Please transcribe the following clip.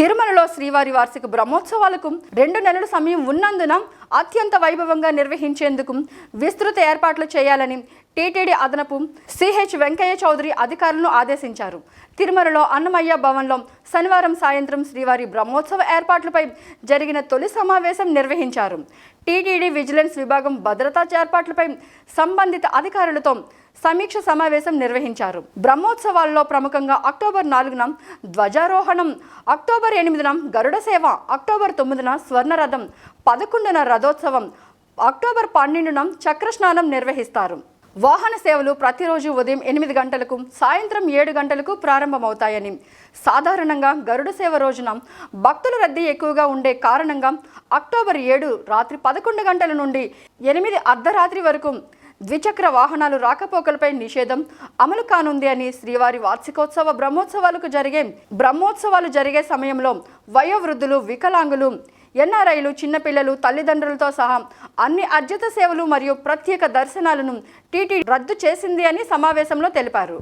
తిరుమలలో శ్రీవారి వార్షిక బ్రహ్మోత్సవాలకు రెండు నెలల సమయం ఉన్నందున అత్యంత వైభవంగా నిర్వహించేందుకు విస్తృత ఏర్పాట్లు చేయాలని టీటీడీ అదనపు సిహెచ్ వెంకయ్య చౌదరి అధికారులను ఆదేశించారు. తిరుమలలో అన్నమయ్య భవన్లో శనివారం సాయంత్రం శ్రీవారి బ్రహ్మోత్సవ ఏర్పాట్లపై జరిగిన తొలి సమావేశం నిర్వహించారు. టీటీడీ విజిలెన్స్ విభాగం భద్రతా ఏర్పాట్లపై సంబంధిత అధికారులతో సమీక్ష సమావేశం నిర్వహించారు. బ్రహ్మోత్సవాల్లో ప్రముఖంగా అక్టోబర్ నాలుగున ధ్వజారోహణం అక్టోబర్ ఎనిమిదిన గరుడ సేవ అక్టోబర్ తొమ్మిదిన స్వర్ణరథం పదకొండున రథోత్సవం అక్టోబర్ పన్నెండున చక్రస్నానం నిర్వహిస్తారు. వాహన సేవలు ప్రతిరోజు ఉదయం ఎనిమిది గంటలకు సాయంత్రం ఏడు గంటలకు ప్రారంభమవుతాయని. సాధారణంగా గరుడ సేవ రోజున భక్తుల రద్దీ ఎక్కువగా ఉండే కారణంగా అక్టోబర్ ఏడు రాత్రి పదకొండు గంటల నుండి ఎనిమిది అర్ధరాత్రి వరకు ద్విచక్ర వాహనాలు రాకపోకలపై నిషేధం అమలు కానుంది అని శ్రీవారి వార్షికోత్సవ బ్రహ్మోత్సవాలకు జరిగే బ్రహ్మోత్సవాలు జరిగే సమయంలో వయోవృద్ధులు వికలాంగులు ఎన్ఆర్ఐలు చిన్నపిల్లలు తల్లిదండ్రులతో సహా అన్ని అర్జిత సేవలు మరియు ప్రత్యేక దర్శనాలను టీటీ రద్దు చేసింది అని సమావేశంలో తెలిపారు.